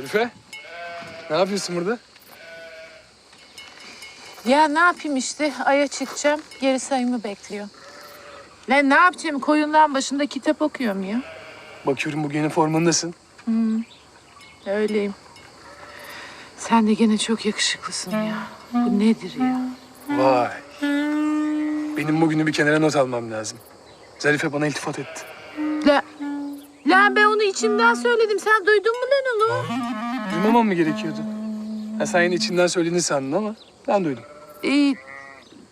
Zarife. Ne yapıyorsun burada? Ya ne yapayım işte aya çıkacağım geri sayımı bekliyor. Lan ne yapacağım koyundan başında kitap okuyorum ya. Bakıyorum bugün üniformundasın. Öyleyim. Sen de gene çok yakışıklısın ya. Bu nedir ya? Vay. Benim bugünü bir kenara not almam lazım. Zarife bana iltifat etti. La, lan ben onu içimden söyledim. Sen duydun mu lan onu? Duymamam mı gerekiyordu? Ha, sen yine içinden söylediğini sandın ama ben duydum. Ee,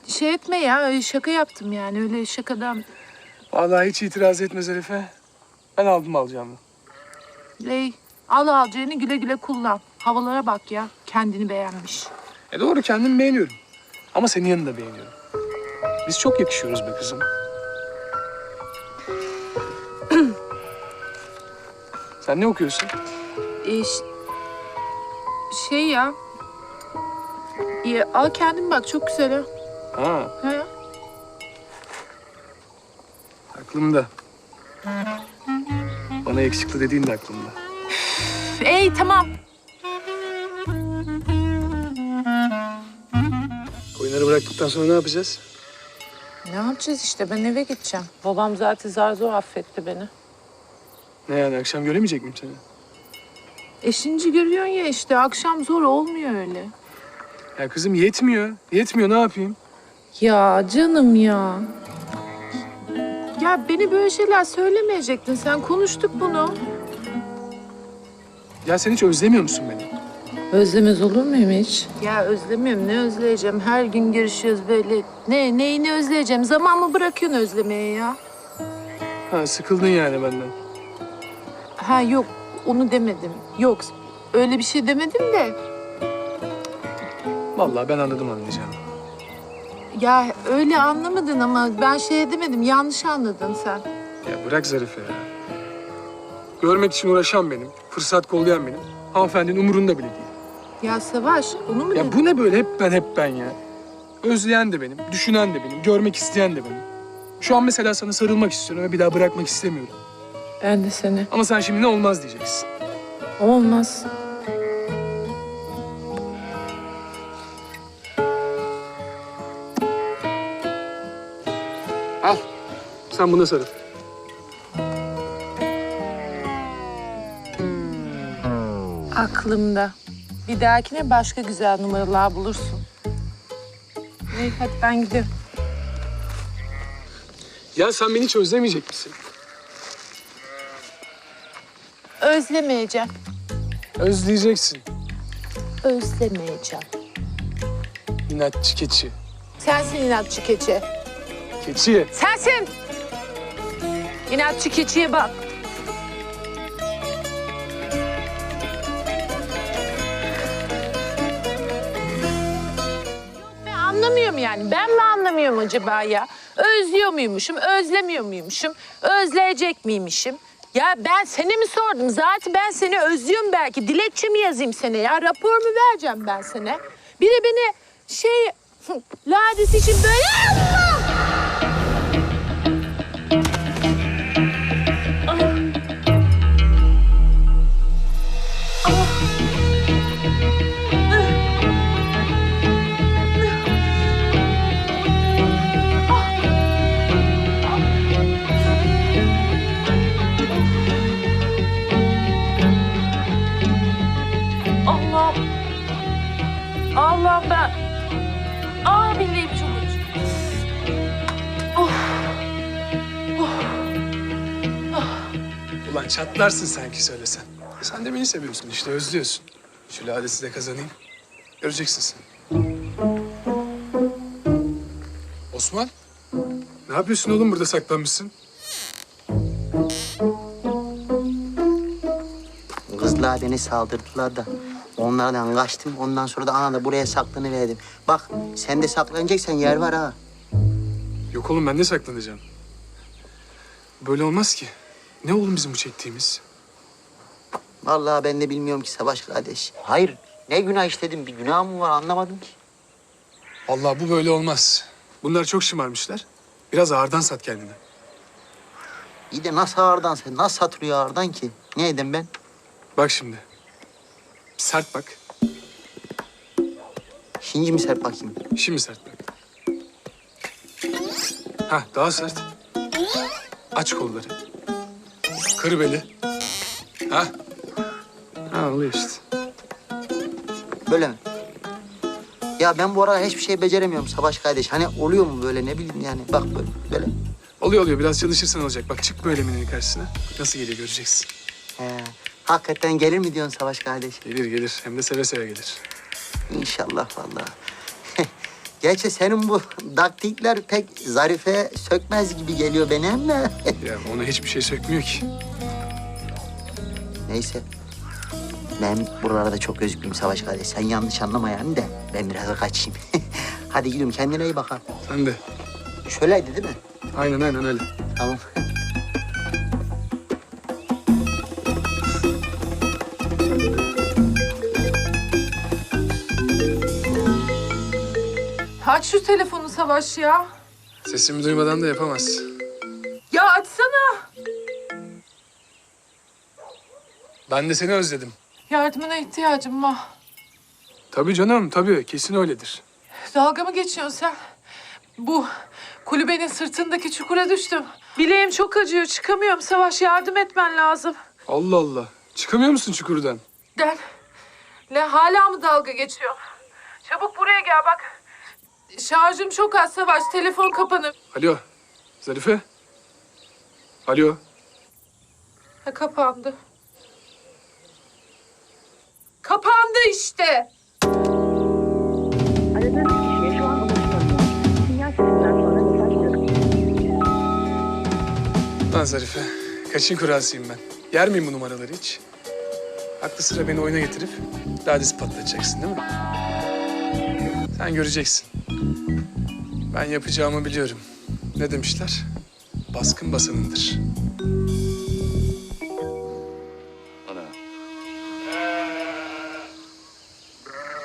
şey etme ya şaka yaptım yani öyle şakadan. Vallahi hiç itiraz etme Zarife. Ben aldım alacağımı. Ley al alacağını güle güle kullan. Havalara bak ya kendini beğenmiş. E doğru kendimi beğeniyorum. Ama senin yanında beğeniyorum. Biz çok yakışıyoruz be kızım. Sen ne okuyorsun? Ee, şey ya. İyi, al kendin bak çok güzel ha. Ha, ha. aklımda. Bana yakışıklı dediğin de aklımda. Ey tamam. Koyunları bıraktıktan sonra ne yapacağız? Ne yapacağız işte ben eve gideceğim. Babam zaten zar zor affetti beni. Ne yani akşam göremeyecek miyim seni? Eşinci görüyorsun ya işte akşam zor olmuyor öyle. Ya kızım yetmiyor. Yetmiyor ne yapayım? Ya canım ya. Ya beni böyle şeyler söylemeyecektin sen konuştuk bunu. Ya sen hiç özlemiyor musun beni? Özlemez olur muyum hiç? Ya özlemiyorum. Ne özleyeceğim? Her gün görüşüyoruz böyle. Ne, neyini özleyeceğim? Zaman mı bırakıyorsun özlemeye ya? Ha sıkıldın yani benden. Ha yok, onu demedim. Yok, öyle bir şey demedim de. Vallahi ben anladım anlayacağım. Ya öyle anlamadın ama ben şey demedim. Yanlış anladın sen. Ya bırak Zarife ya. Görmek için uğraşan benim, fırsat kollayan benim. Hanımefendinin umurunda bile değil. Ya Savaş, onu mu Ya dedin? bu ne böyle hep ben hep ben ya. Özleyen de benim, düşünen de benim, görmek isteyen de benim. Şu an mesela sana sarılmak istiyorum ve bir daha bırakmak istemiyorum. Ben de seni. Ama sen şimdi ne olmaz diyeceksin. Olmaz. Al, sen buna sarıl. Aklımda. Bir dahakine başka güzel numaralar bulursun. İyi, hadi ben gidiyorum. Ya sen beni hiç özlemeyecek misin? Özlemeyeceğim. Özleyeceksin. Özlemeyeceğim. İnatçı keçi. Sensin inatçı keçi. Keçi. Sensin. İnatçı keçiye bak. Ben anlamıyorum yani. Ben mi anlamıyorum acaba ya? Özlüyor muymuşum, özlemiyor muymuşum, özleyecek miymişim? Ya ben seni mi sordum? Zaten ben seni özlüyorum belki. Dilekçe mi yazayım sana ya? Rapor mu vereceğim ben sana? Bir de beni şey... Lades için böyle... Allah! Çatlarsın sanki söylesen. Sen de beni seviyorsun işte özlüyorsun. Şu ladesi de kazanayım. Göreceksin sen. Osman. Ne yapıyorsun oğlum burada saklanmışsın? Kızlar beni saldırdılar da onlardan kaçtım. Ondan sonra da ana da buraya saklanıverdim. Bak sen de saklanacaksan yer var ha. Yok oğlum ben de saklanacağım. Böyle olmaz ki. Ne oğlum bizim bu çektiğimiz? Vallahi ben de bilmiyorum ki Savaş kardeş. Hayır ne günah işledim bir günah mı var anlamadım ki. Vallahi bu böyle olmaz. Bunlar çok şımarmışlar. Biraz ağırdan sat kendini. İyi de nasıl ağırdan sen nasıl satılıyor ağırdan ki? Ne edeyim ben? Bak şimdi. Sert bak. Şimdi mi sert bakayım? Şimdi sert bak. Hah daha sert. Aç kolları. Kır beli. Ha? Ha oluyor işte. Böyle mi? Ya ben bu ara hiçbir şey beceremiyorum Savaş kardeş. Hani oluyor mu böyle ne bileyim yani. Bak böyle. böyle. Oluyor oluyor biraz çalışırsan olacak. Bak çık böyle minenin karşısına. Nasıl geliyor göreceksin. He, hakikaten gelir mi diyorsun Savaş kardeş? Gelir gelir hem de seve seve gelir. İnşallah vallahi. Gerçi senin bu daktikler pek zarife sökmez gibi geliyor bana ama. Ya ona hiçbir şey sökmüyor ki. Neyse. Ben buralarda çok özgürüm Savaş kardeş. Sen yanlış anlama yani de ben biraz kaçayım. Hadi gidiyorum kendine iyi bak ha. Sen de. Şöyleydi değil mi? Aynen aynen öyle. Tamam. Aç şu telefonu Savaş ya. Sesimi duymadan da yapamaz. Ya açsana. Ben de seni özledim. Yardımına ihtiyacım var. Tabii canım tabii kesin öyledir. Dalga mı geçiyorsun sen? Bu kulübenin sırtındaki çukura düştüm. Bileğim çok acıyor. Çıkamıyorum Savaş. Yardım etmen lazım. Allah Allah. Çıkamıyor musun çukurdan? Den. Ne hala mı dalga geçiyor? Çabuk buraya gel bak. Şarjım çok az Savaş. Telefon kapanır. Alo. Zarife. Alo. Ha, kapandı. Kapandı işte. Aradığınız kişiye şu an ulaşılamıyor. Sinyal sesinden sonra mesaj bırakın. Lan Zarife. Kaçın kurasıyım ben. Yer miyim bu numaraları hiç? Aklı sıra beni oyuna getirip dadesi patlatacaksın değil mi? Sen göreceksin. Ben yapacağımı biliyorum. Ne demişler? Baskın basanındır. Ana.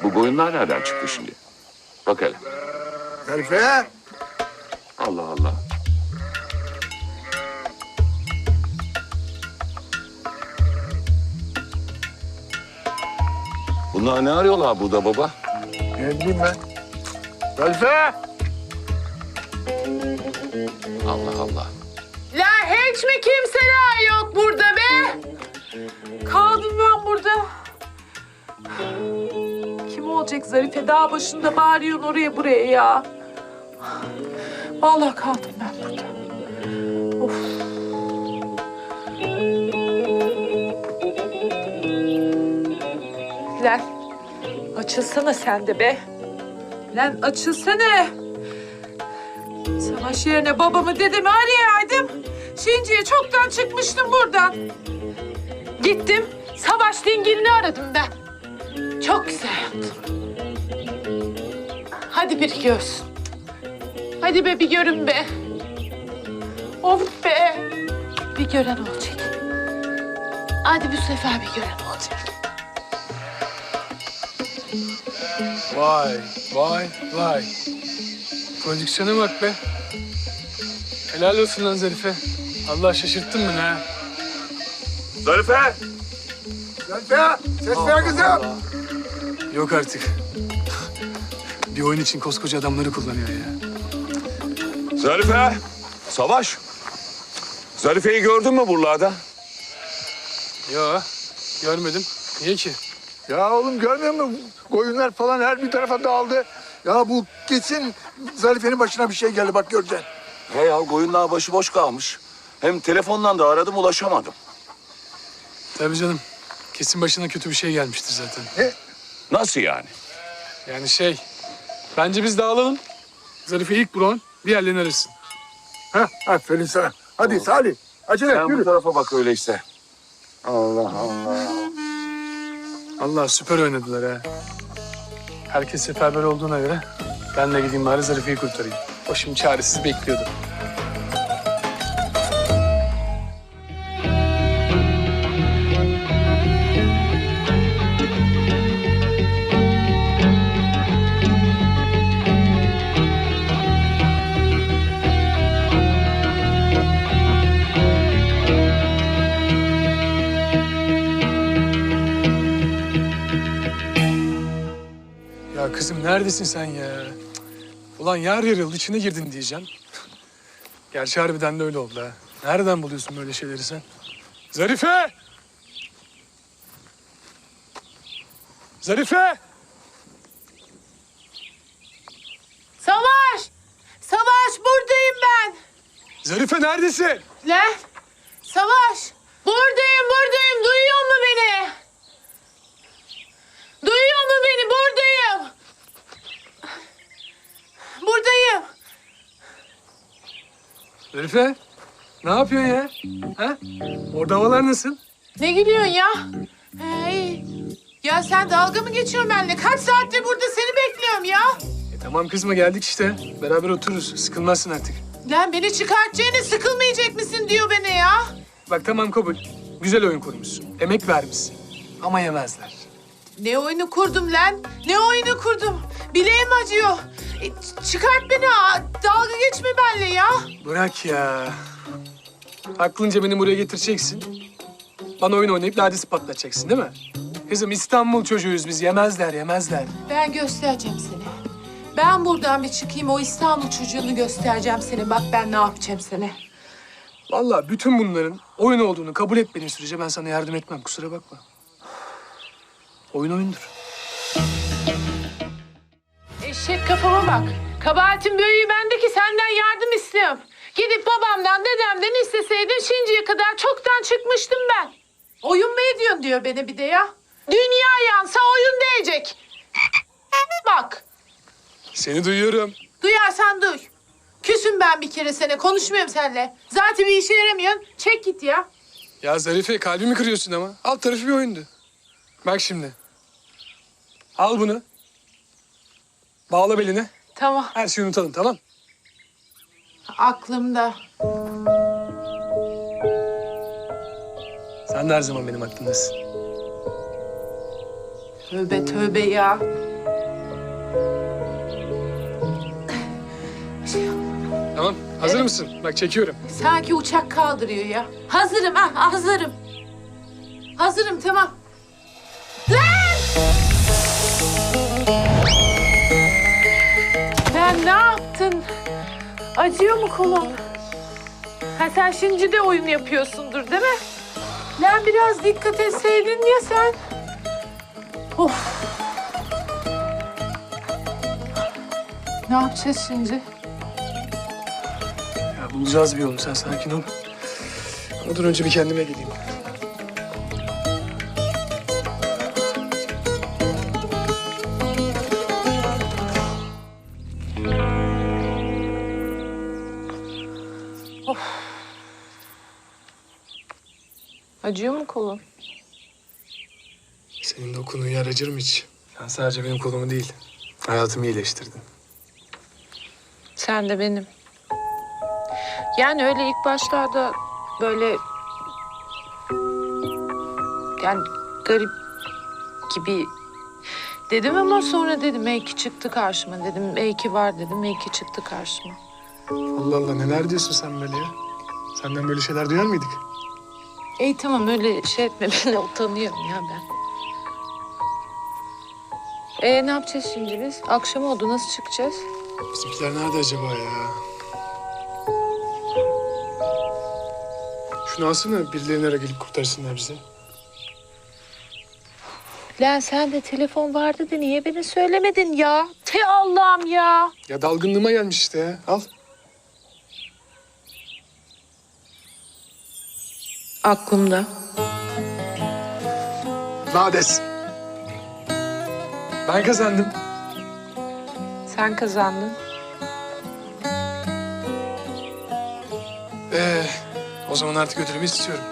Bu koyunlar nereden çıktı şimdi? Bak hele. Zarife. Allah Allah. Bunlar ne arıyorlar burada baba? Ne bileyim ben. Zarife. Allah Allah. La hiç mi kimseler yok burada be? Kaldım ben burada. Kim olacak Zarife? Dağ başında bağırıyorsun oraya buraya ya. Vallahi kaldım ben burada. Of. Lan açılsana sen de be. Lan açılsana. Savaş yerine babamı dedemi arayaydım. Şinci'ye çoktan çıkmıştım buradan. Gittim. Savaş dingilini aradım ben. Çok güzel yaptım. Hadi bir görsün. Hadi be bir görün be. Of be. Bir gören olacak. Hadi bu sefer bir gören Vay, vay, vay. Prodüksiyona bak be. Helal olsun lan Zarife. Allah şaşırttın beni ha. Zarife! Zarife. Ses ver kızım. Yok artık. Bir oyun için koskoca adamları kullanıyor ya. Zarife! Savaş! Zarife'yi gördün mü buralarda? Yo, görmedim. Niye ki? Ya oğlum görmüyor musun? Koyunlar falan her bir tarafa dağıldı. Ya bu kesin Zarife'nin başına bir şey geldi bak göreceksin. He ya koyunlar başıboş kalmış. Hem telefondan da aradım ulaşamadım. Tabii canım. Kesin başına kötü bir şey gelmiştir zaten. Nasıl yani? Yani şey, bence biz dağılalım. Zarife'yi ilk bulan bir yerlerini arasın. Ha, aferin sana. Hadi Salih. Acele et Sen bu yürü. tarafa bak öyleyse. Allah Allah. Allah süper oynadılar ha. Herkes seferber olduğuna göre ben de gideyim bari Zarife'yi kurtarayım. Şimdi çaresiz bekliyordu. Kızım neredesin sen ya? Ulan yer yarıldı içine girdin diyeceğim. Gerçi harbiden de öyle oldu ha. Nereden buluyorsun böyle şeyleri sen? Zarife! Zarife! Savaş! Savaş buradayım ben. Zarife neredesin? Lan! Savaş! Buradayım, buradayım. Duyuyor mu beni? Duyuyor mu beni? Buradayım. Buradayım. Zarife! Ne yapıyorsun ya? Ha? Orada havalar nasıl? Ne gülüyorsun ya? Hey. Ya sen dalga mı geçiyorsun benimle? Kaç saattir burada seni bekliyorum ya. E tamam kızma geldik işte. Beraber otururuz. Sıkılmazsın artık. Lan beni çıkartacağını sıkılmayacak mısın diyor bana ya. Bak tamam kabul. Güzel oyun kurmuşsun. Emek vermişsin. Ama yemezler. Ne oyunu kurdum lan? Ne oyunu kurdum? Bileğim acıyor. E, çıkart beni. ha. Dalga geçme benimle ya. Bırak ya. Aklınca beni buraya getireceksin. Bana oyun oynayıp ladesi patlatacaksın değil mi? Kızım İstanbul çocuğuyuz biz. Yemezler, yemezler. Ben göstereceğim seni. Ben buradan bir çıkayım o İstanbul çocuğunu göstereceğim seni. Bak ben ne yapacağım sana. Vallahi bütün bunların oyun olduğunu kabul etmediğin sürece ben sana yardım etmem. Kusura bakma. Oyun oyundur. Eşek kafama bak. Kabahatin büyüğü bende ki senden yardım istiyorum. Gidip babamdan, dedemden isteseydin şimdiye kadar çoktan çıkmıştım ben. Oyun mu ediyorsun diyor beni bir de ya. Dünya yansa oyun diyecek. Bak, Seni duyuyorum. duyarsan duy. Küsüm ben bir kere sene, konuşmuyorum seninle. Zaten bir işe yaramıyorsun. Çek git ya. Ya Zarife kalbimi kırıyorsun ama. Alt tarafı bir oyundu. Bak şimdi. Al bunu. Bağla beline. Tamam, Her şeyi unutalım tamam? aklımda. Sen de her zaman benim aklımdasın. Tövbe tövbe ya. Tamam. Hazır Evet. mısın? Bak çekiyorum. Sanki uçak kaldırıyor ya. Hazırım ha hazırım. Hazırım tamam. Lan! Ben ne yaptın? Acıyor mu kolum? Ha sen şimdi de oyun yapıyorsundur değil mi? Lan biraz dikkat etseydin ya sen. Of. Ne yapacağız şimdi? Ya bulacağız bir yolunu. Sen sakin ol. Dur önce bir kendime geleyim. Acıyor mu kolun? Senin dokunduğun yer acır mı hiç? Sen sadece benim kolumu değil, hayatımı iyileştirdin. Sen de benim. Yani öyle ilk başlarda böyle yani garip gibi dedim ama sonra dedim iyi ki çıktı karşıma dedim. İyi ki var dedim. iyi ki çıktı karşıma. Allah Allah neler diyorsun sen böyle ya? Senden böyle şeyler duyar mıydık? İyi tamam öyle şey etme ben utanıyorum ya ben. Ee ne yapacağız şimdi biz? Akşam oldu nasıl çıkacağız? Bizimkiler nerede acaba ya? Şunu alsana birilerine ara gelip kurtarsınlar bizi. Lan sen de telefon vardı da niye beni söylemedin ya? Te Allah'ım ya. Ya dalgınlığıma gelmiş işte ya. Al. Aklımda. Lades. Ben kazandım. Sen kazandın. Ee, o zaman artık ödülümü istiyorum.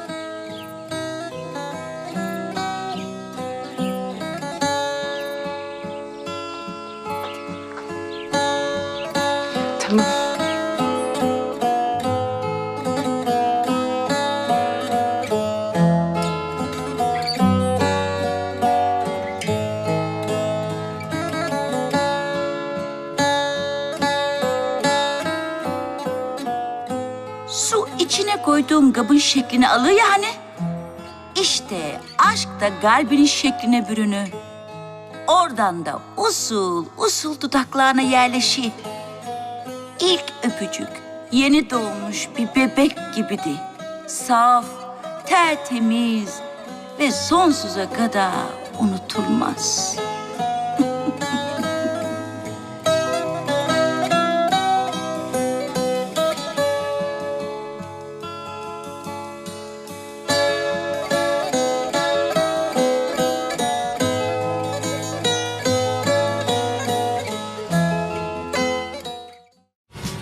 Tamam. Koyduğum kabın şeklini alır yani. İşte aşk da kalbinin şekline bürünü. oradan da usul usul dudaklarına yerleşi. İlk öpücük yeni doğmuş bir bebek gibiydi. Saf, tertemiz ve sonsuza kadar unutulmaz.